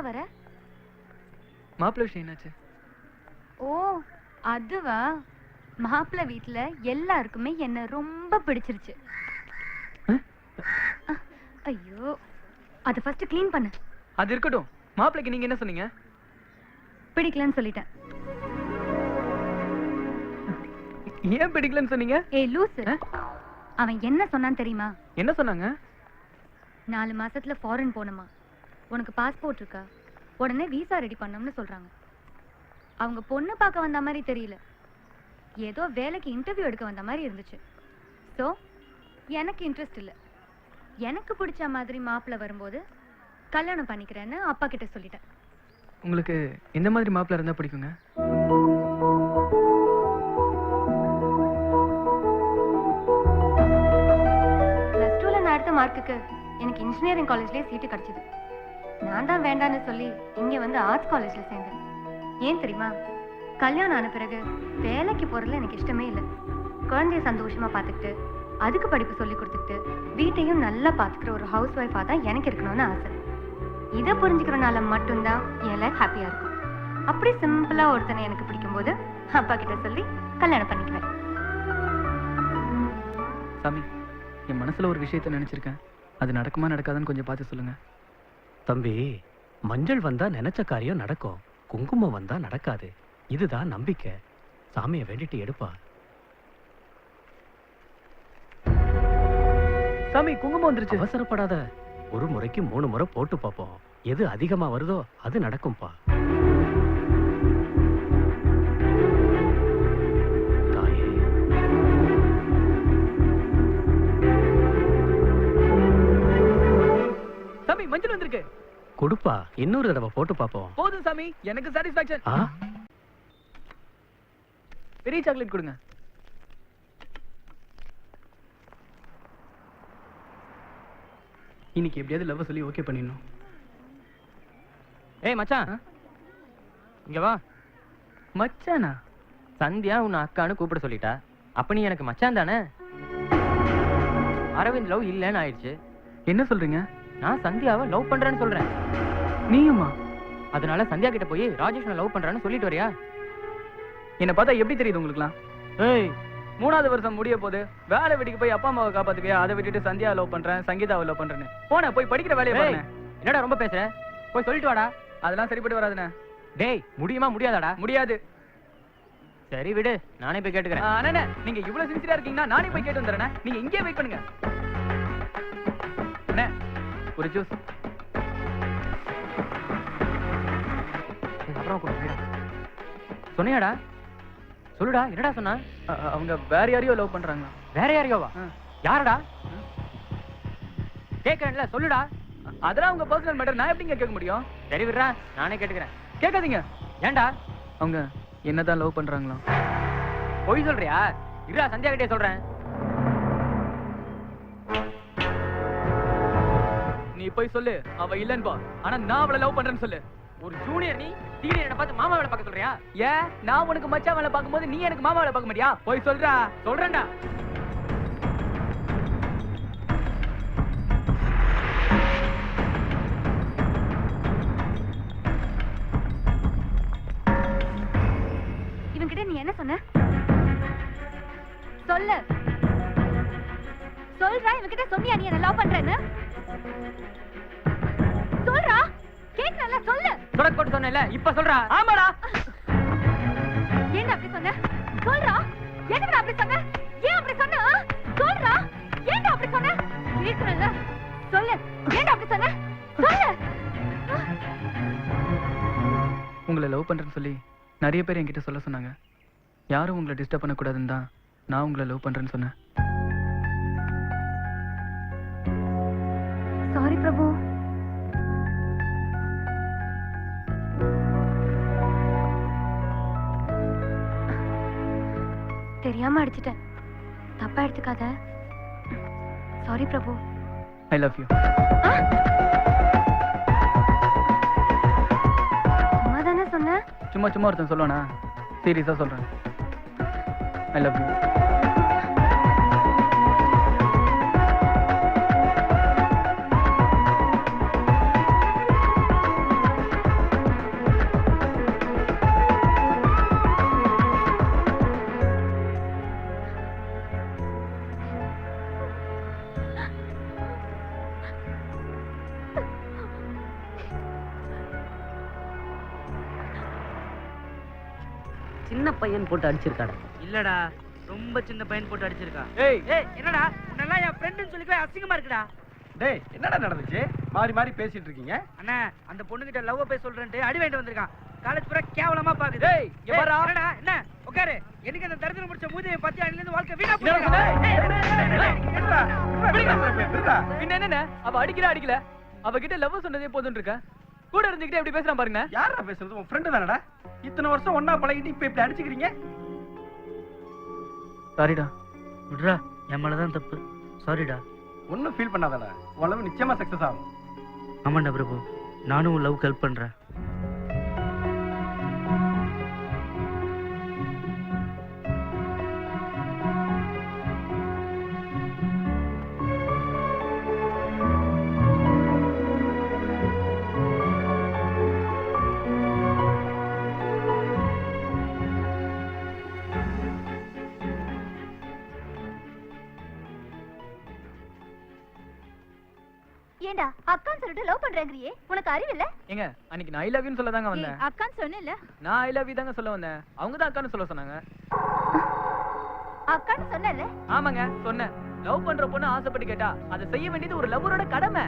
லேட்டா வர? மாப்பிள்ளை விஷயம் என்னாச்சு? ஓ அதுவா? மாப்பிள்ளை வீட்ல எல்லாருக்குமே என்ன ரொம்ப பிடிச்சிருச்சு. ஐயோ அதை ஃபர்ஸ்ட் க்ளீன் பண்ணு. அது இருக்கட்டும். மாப்பிள்ளைக்கு நீங்க என்ன சொன்னீங்க? பிடிக்கலன்னு சொல்லிட்டேன். ஏன் பிடிக்கலன்னு சொன்னீங்க? ஏய் லூசு. அவன் என்ன சொன்னான் தெரியுமா? என்ன சொன்னாங்க? நாலு மாசத்துல ஃபாரின் போகணுமா? உனக்கு பாஸ்போர்ட் இருக்கா? உடனே விசா ரெடி பண்ணோம்னு சொல்றாங்க. அவங்க பொண்ணு பார்க்க வந்த மாதிரி தெரியல. ஏதோ வேலைக்கு இன்டர்வியூ எடுக்க வந்த மாதிரி இருந்துச்சு. ஸோ எனக்கு இன்ட்ரெஸ்ட் இல்லை. எனக்கு பிடிச்ச மாதிரி மாப்பிள்ளை வரும்போது கல்யாணம் பண்ணிக்கிறேன்னு அப்பா கிட்ட சொல்லிட்டேன். உங்களுக்கு எந்த மாதிரி மாப்பிள்ளை இருந்தா பிடிக்குங்க? ப்ளஸ் டூவில் நான் எடுத்த மார்க்குக்கு எனக்கு இன்ஜினியரிங் காலேஜ்லேயே சீட்டு கிடச்சிது. நான் தான் வேண்டான்னு சொல்லி இங்க வந்து ஆர்ட்ஸ் காலேஜ்ல சேர்ந்தேன். ஏன் தெரியுமா? கல்யாணம் ஆன பிறகு வேலைக்கு போறதுல எனக்கு இஷ்டமே இல்லை. குழந்தைய சந்தோஷமா பார்த்துக்கிட்டு அதுக்கு படிப்பு சொல்லி கொடுத்துக்கிட்டு வீட்டையும் நல்லா பார்த்துக்கிற ஒரு ஹவுஸ் ஒய்ஃபாக தான் எனக்கு இருக்கணும்னு ஆசை. இதை புரிஞ்சுக்கிறனால மட்டும்தான் என் லைஃப் ஹாப்பியாக இருக்கும். அப்படி சிம்பிளாக ஒருத்தனை எனக்கு பிடிக்கும்போது அப்பா கிட்ட சொல்லி கல்யாணம் பண்ணிக்குவேன். சாமி என் மனசுல ஒரு விஷயத்த நினைச்சிருக்கேன். அது நடக்குமா நடக்காதுன்னு கொஞ்சம் பார்த்து சொல்லுங்க. தம்பி மஞ்சள் வந்தா நினைச்ச காரியம் நடக்கும். குங்குமம் வந்தா நடக்காது. இதுதான் நம்பிக்கை. சாமியை வேண்டிட்டு எடுப்பா. சாமி குங்குமம் வந்துருச்சு. அவசரப்படாத. ஒரு முறைக்கு மூணு முறை போட்டு பார்ப்போம். எது அதிகமா வருதோ அது நடக்கும்பா. சாமி மஞ்சள் வந்திருக்கு. கொடுப்பா. இன்னொரு தடவை போட்டு பார்ப்போம். போதும் சாமி எனக்கு சாட்டிஸ்பாக்சன் பெரிய சாக்லேட் கொடுங்க. இன்னைக்கு எப்படியாவது லவ் சொல்லி ஓகே பண்ணிடணும். ஏய் மச்சான். இங்க வா. மச்சானா? சந்தியா உன்னை அக்கான்னு கூப்பிட சொல்லிட்டா. அப்ப நீ எனக்கு மச்சான் தானே? அரவிந்த் லவ் இல்லைன்னு ஆயிடுச்சு. என்ன சொல்றீங்க? நான் சந்தியாவை லவ் பண்றேன்னு சொல்றேன். நீயுமா அதனால சந்தியா கிட்ட போய் ராஜேஷ் லவ் பண்றான்னு சொல்லிட்டு வரியா? என்ன பார்த்தா எப்படி தெரியுது உங்களுக்குலாம் ஏய் மூணாவது வருஷம் முடிய போது வேலை வெட்டிக்கு போய் அப்பா அம்மாவை காப்பாத்துவியா? அதை விட்டுட்டு சந்தியா லவ் பண்றேன் சங்கீதாவை லவ் பண்றேன்னு. போன போய் படிக்கிற வேலையை பாருங்க என்னடா ரொம்ப பேசுற? போய் சொல்லிட்டு வாடா. அதெல்லாம் சரிப்பட்டு வராதுண்ணே டேய் முடியுமா முடியாதாடா? முடியாது. சரி விடு நானே போய் கேட்டுக்கிறேன். அண்ணே நீங்க இவ்வளவு சின்சியரா இருக்கீங்கன்னா நானே போய் கேட்டு வந்துடுறேன். நீங்க இங்கேயே வெயிட் பண்ணுங்க. அண்ணே ஒரு ஜூஸ். அப்புறம். சொன்னியாடா? சொல்லுடா என்னடா சொன்னா? அவங்க வேற யாரையோ லவ் பண்றாங்க வேற யாரையோவா? யாரடா? கேக்குறேன்ல சொல்லுடா. அதெல்லாம் அவங்க பர்சனல் மேட்டர் நான் எப்படிங்க கேட்க முடியும்? சரி விடுறா. நானே கேட்டுக்கிறேன். கேட்காதீங்க. ஏன்டா? அவங்க என்னதான் லவ் பண்றாங்களாம் பொய் சொல்றியா? இருடா சந்தியா கிட்டே சொல்றேன். நீ போய் சொல்லு. அவ இல்லன்னு பா ஆனா நான் அவளை லவ் பண்றேன்னு சொல்லு. ஒரு ஜூனியர் நீ சீனியர் என்ன பார்த்து மாமா வேலை பார்க்க சொல்றியா? ஏன் நான் உனக்கு மச்சான் வேலை பார்க்கும்போது நீ எனக்கு மாமா வேலை பார்க்க மாட்டியா? போய் சொல்றா. சொல்றேன்டா. இவன்கிட்ட நீ என்ன சொன்ன? சொல்லு. சொல்றா இவன்கிட்ட சொன்னியா நீ என்ன லவ் பண்றேன்னு? சொல்றா. கேக்குறல சொல்லு. தொடக்க போட்டு சொன்னேன்ல இப்ப சொல்றா. ஆமாடா. ஏன் அப்படி சொன்ன? சொல்றா. எதுக்கு அப்படி சொன்ன? ஏன் அப்படி சொன்ன? சொல்றா. ஏன் அப்படி சொன்ன? கேக்குறல சொல்லு. ஏன் அப்படி சொன்ன? சொல்லு? உங்களை லவ் பண்றேன்னு சொல்லி நிறைய பேர் என்கிட்ட சொல்ல சொன்னாங்க. யாரும் உங்களை டிஸ்டர்ப் பண்ணக்கூடாதுன்னு தான் நான் உங்களை லவ் பண்றேன்னு சொன்னேன். பிரபு. தெரியாம அடிச்சிட்டேன். தப்பா எடுத்துக்காத. Sorry Prabhu. I love you? சும்மா தானே சொன்ன? சும்மா சும்மா ஒருத்தன் சொல்லுவானா? சீரியஸா சொல்றேன். ஐ லவ் யூ சின்ன பையன் போட்டு அடிச்சிருக்காடா. இல்லடா ரொம்ப சின்ன பையன் போட்டு அடிச்சிருக்கா. ஏய். ஏய் என்னடா உன்னெல்லாம் என் ஃப்ரெண்டுன்னு சொல்லிக்கவே அசிங்கமா இருக்குடா. டேய் என்னடா நடந்துச்சு? மாறி மாறி பேசிட்டு இருக்கீங்க. அண்ணா அந்த பொண்ணுகிட்ட லவ் பேச சொல்றேன்ட்டு அடி வாங்கிட்டு வந்திருக்கான். காலேஜ் பூரா கேவலமா பாக்குது. ஏய், இங்க பாருடா. என்னடா என்ன? உட்காரு. எனக்கு அந்த தரித்திரம் முடிச்ச மூதியை பத்தி அன்னில இருந்து வாழ்க்கை வீணா என்னடா நில்றா. பின்ன என்னண்ணே அவ அடிக்கல அடிக்கல. அவகிட்ட லவ் சொன்னதே போதும் இருக்க? கூட இருந்துகிட்டே எப்படி பேசுறான் பாருங்க. யாரா பேசுறது? உன் ஃப்ரெண்டு தானடா. இத்தனை வருஷம் ஒண்ணா பழகிட்டு இப்ப இப்படி அடிச்சுக்கிறீங்க? சாரிடா விட்றா. என் மேலதான் தப்பு. சாரிடா ஒன்னும் ஃபீல் பண்ணாதடா. உன் லவ் நிச்சயமா சக்சஸ் ஆகும். ஆமாண்டா பிரபு. நானும் உன் லவ் ஹெல்ப் பண்றேன். ஏண்டா அக்கான்னு சொல்லிட்டு லவ் பண்றேங்கறியே? உனக்கு அறிவில்ல ஏங்க அன்னைக்கு நான் ஐ லவ் யூன்னு சொல்ல தாங்க வந்தேன். அக்கான்னு சொன்னேன்ல. நான் ஐ லவ் யூ தாங்க சொல்ல வந்தேன். அவங்க தான் அக்கான்னு சொல்ல சொன்னாங்க. அக்கான்னு சொன்னேன்ல? ஆமாங்க சொன்னேன். லவ் பண்ற பொண்ணு ஆசைப்பட்டு கேட்டா அதை செய்ய வேண்டியது ஒரு லவ்வரோட கடமை.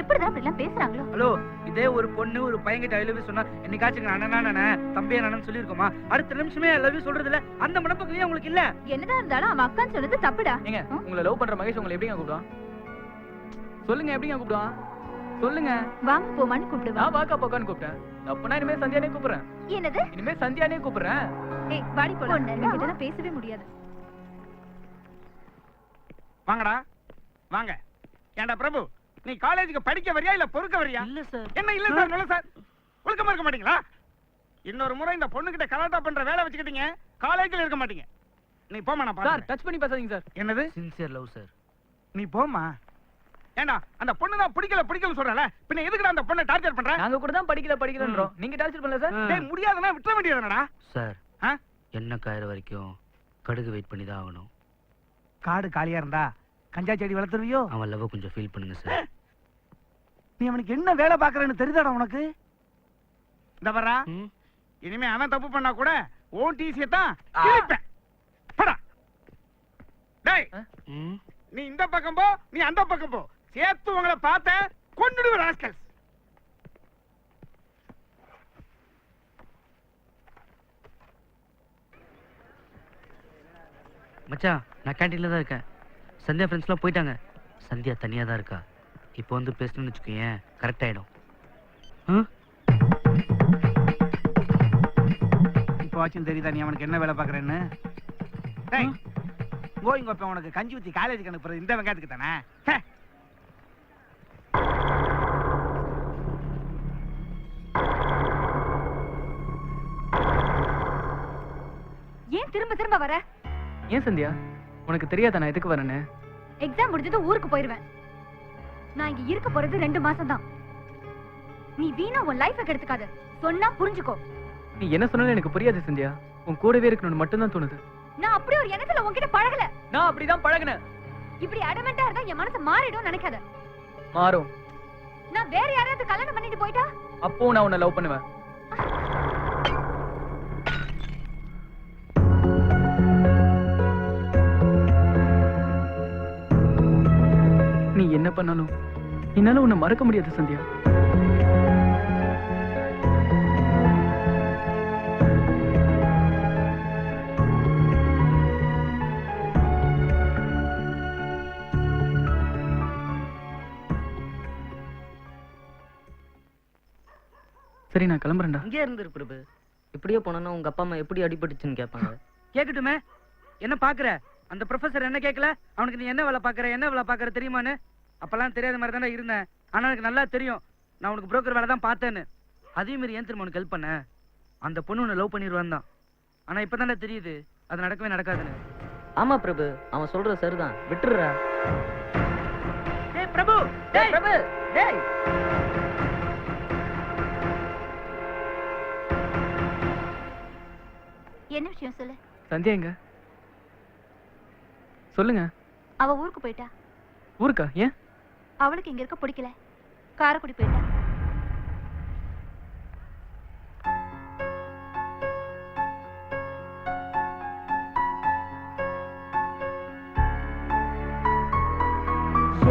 எப்படிதான் அப்படி எல்லாம் பேசுறாங்களோ? ஹலோ இதே ஒரு பொண்ணு ஒரு பையன்கிட்ட ஐ லவ் யூ சொன்னா என்னைக்காச்சும் அண்ணனா நானே தம்பியா நானு சொல்லியிருக்கோமா? அடுத்த நிமிஷமே ஐ லவ் யூ சொல்றது இல்ல அந்த மனப்பக்கம் உங்களுக்கு இல்ல. என்னதான் இருந்தாலும் அவன் அக்கான்னு சொன்னது தப்புடா. ஏங்க உங்களை லவ் பண்ற மகேஷ் உங்களை எப்படிங்க கூப்பிடுவான்? சொல்லுங்க எப்படிங்க கூப்பிடுவான்? சொல்லுங்க. வாங்க போமான்னு கூப்பிடுவா நான் வாக்கா போக்கான்னு கூப்பிட்டேன். அப்பனா இனிமே சந்தியானே கூப்பிடுறேன். என்னது? இனிமே சந்தியானே கூப்பிடுறேன். ஏய் வாடி போலாம். கிட்ட பேசவே முடியாது. வாங்கடா. வாங்க. ஏன்டா பிரபு நீ காலேஜுக்கு படிக்க வரியா இல்ல பொறுக்க வரியா? இல்ல சார். என்ன இல்ல சார் நல்ல சார். ஒழுக்கமா இருக்க மாட்டீங்களா? இன்னொரு முறை இந்த பொண்ணுகிட்ட கலாட்டா பண்ற வேலை வச்சுக்கிட்டீங்க. காலேஜ்ல இருக்க மாட்டீங்க. நீ போமா நான் சார். டச் பண்ணி பேசாதீங்க சார். என்னது? சின்சியர் லவ் சார் நீ போமா ஏண்டா அந்த பொண்ணு தான் பிடிக்கல பிடிக்கல சொல்றல பின்ன எதுக்குடா அந்த பொண்ணை டார்ச்சர் பண்ற? நாங்க கூட தான் படிக்கல படிக்கலன்றோம். நீங்க டார்ச்சர் பண்ணல சார் டேய் முடியாதுன்னா விட்டுற வேண்டியதுனடா சார்? என்ன காயிற வரைக்கும் கடுகு வெயிட் பண்ணி தான் ஆகணும். காடு காலியா இருந்தா கஞ்சா செடி வளர்த்துருவியோ? அவன் லவ் கொஞ்சம் ஃபீல் பண்ணுங்க சார் நீ அவனுக்கு என்ன வேலை பாக்குறேன்னு தெரியுதாடா உனக்கு? இந்த வர்றா ம்? இனிமே அவன் தப்பு பண்ணா கூட ஓன் டிசியை தான் கிழிப்பேன். டேய்? நீ இந்த பக்கம் போ நீ அந்த பக்கம் போ. சேர்த்து உங்களை பார்த்த கொன்னுடுவ ராஸ்கல்ஸ் மச்சான் நான் கேண்டீன்ல தான் இருக்கேன். சந்தியா ஃப்ரெண்ட்ஸ்லாம் போயிட்டாங்க. சந்தியா தனியா தான் இருக்கா? இப்போ வந்து பேசணும்னு வச்சுக்கோயேன் கரெக்ட் ஆயிடும். ம்? இப்போ வாச்சும் தெரியுதா நீ அவனுக்கு என்ன வேலை பாக்குறேன்னு டேய் கோயிங் உனக்கு கஞ்சி ஊத்தி காலேஜுக்கு அனுப்புறது இந்த வெங்காயத்துக்கு தானே? திரும்ப திரும்ப வர? ஏன் சந்தியா? உனக்கு தெரியாதா நான் எதுக்கு வரேன்னு? எக்ஸாம் முடிஞ்சது ஊருக்கு போயிருவேன். நான் இங்க இருக்க போறது ரெண்டு மாசம் தான் நீ வீணா உன் லைஃப கெடுத்துக்காத. சொன்னா புரிஞ்சுக்கோ. நீ என்ன சொன்னாலும் எனக்கு புரியாது சந்தியா. உன் கூடவே இருக்கணும்னு மட்டும்தான் தோணுது. நான் அப்படி ஒரு எண்ணத்துல உன்கிட்ட பழகல. நான் அப்படிதான் பழகுனேன். இப்படி அடமெண்டா இருந்தா என் மனசு மாறிடும் நினைக்காத. மாறும். நான் வேற யாராவது கல்யாணம் பண்ணிட்டு போயிட்டா? அப்போ நான் உன்னை லவ் பண்ணுவேன். என்ன பண்ணாலும் என்னால உன்னை மறக்க முடியாது சந்தியா. சரி நான் கிளம்புறேன்டா. இங்கே இருந்துரு பிரபு. இப்படியே போனோம்னா உங்க அப்பா அம்மா எப்படி அடிபட்டுச்சுன்னு கேட்பாங்க. கேக்கட்டுமே. என்ன பாக்குற அந்த ப்ரொஃபசர் என்ன கேட்கல? அவனுக்கு நீ என்ன வேலை பாக்குற என்ன வேலை பாக்குற தெரியுமான்னு? அப்பெல்லாம் தெரியாத மாதிரி தானே இருந்தேன். ஆனா எனக்கு நல்லா தெரியும். நான் உனக்கு புரோக்கர் வேலை தான் பார்த்தேன்னு. அதே மாதிரி ஏன் திரும்ப உனக்கு ஹெல்ப் பண்ண? அந்த பொண்ணு உன்னை லவ் பண்ணிடுவான் தான். ஆனா இப்பதானே தெரியுது. அது நடக்கவே நடக்காதுன்னு. ஆமா பிரபு. அவன் சொல்றது சரிதான். விட்டுடுறா. டேய் பிரபு! டேய் பிரபு! டேய் என்ன விஷயம் சொல்லு? சந்தியா எங்க? சொல்லுங்க. அவ ஊருக்கு போயிட்டா. ஊருக்கா? ஏன்? அவளுக்கு இங்க இருக்க பிடிக்கல. காரைக்குடி போயிட்டா?